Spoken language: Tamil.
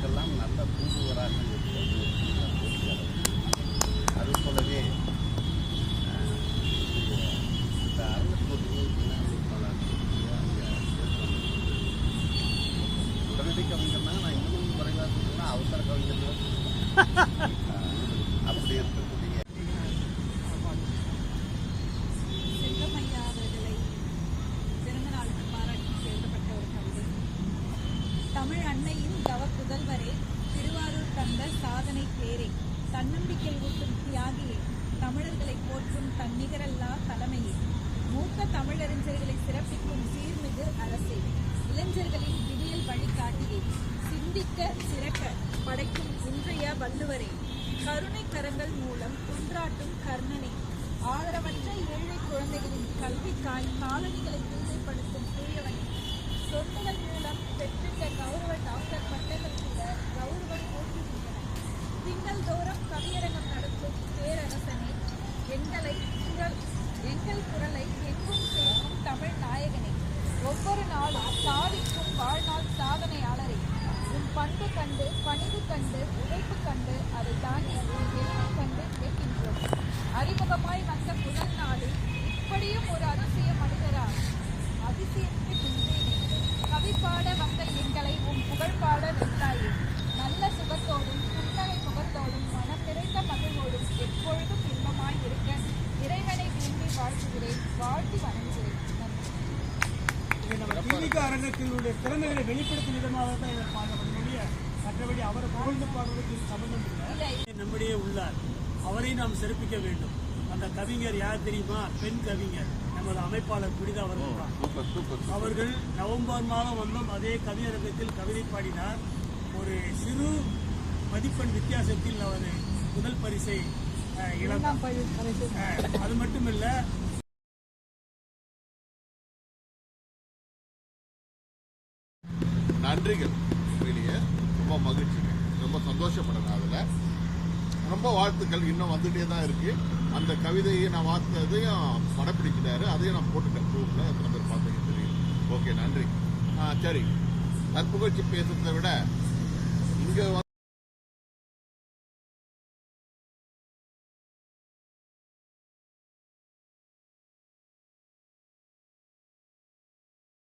selang nanti tunggu rasa jadi harus kalau dia Ha ha! Tamil அன்னையின் தவ புதல்வரே திருவாரூர் தந்த சாதனை பேரே. தன்னம்பிக்கை ஊட்டும் தியாகியே தமிழர்களை போற்றும் தன்னிகரல்லா தலைமையே. மூத்த தமிழறிஞர்களை சிறப்பிக்கும் சீர்மிகு அரசே. இளைஞர்களின் விடியல் வழிகாட்டியே. சிந்திக்க சிறக்க படைக்கும் இன்றைய வள்ளுவரே. கருணை கரங்கள் மூலம் குன்றாட்டும் கர்ணனே. ஆதரவற்ற ஏழை குழந்தைகளின் கல்விக்காய் காலணிகளை தூய்மைப்படுத்தும் மக்கள் குரலை எங்கும் சேர்க்கும் தமிழ் நாயகனே. ஒவ்வொரு நாளும் சாதிக்கும் வாழ்நாள் சாதனை வாழ்த்துகிறேன் வாழ்த்தி வணங்குகிறேன். நன்றி இது நம்ம தீவிக அரங்கத்தினுடைய திறமைகளை வெளிப்படுத்தும் விதமாக தான் இதை பார்க்கக்கூடிய மற்றபடி அவரை புகழ்ந்து பாடுவதற்கு சம்பந்தம் இல்லை. நம்மிடையே உள்ளார். அவரை நாம் சிறப்பிக்க வேண்டும். அந்த கவிஞர் யார் தெரியுமா? பெண் கவிஞர். நமது அமைப்பாளர் புனிதா அவர்கள் தான். சூப்பர் சூப்பர் அவர்கள் நவம்பர் மாதம் வந்தோம். அதே கவியரங்கத்தில் கவிதை பாடினார். ஒரு சிறு மதிப்பெண் வித்தியாசத்தில் அவர் முதல் பரிசை இழந்தார். அது மட்டுமில்ல நன்றிகள். உண்மையிலேயே ரொம்ப மகிழ்ச்சி ரொம்ப சந்தோஷப்படுறேன் அதில். ரொம்ப வாழ்த்துக்கள். இன்னும் வந்துட்டே தான் இருக்குது அந்த கவிதையை நான் வார்த்ததையும் படப்பிடிக்கிறாரு. அதையும் நான் போட்டுட்டேன். குரூப்பில் எத்தனை பேர் பார்த்தீங்க தெரியும். ஓகே நன்றி. ஆ, சரி. நற்புகழ்ச்சி பேசுறதை விட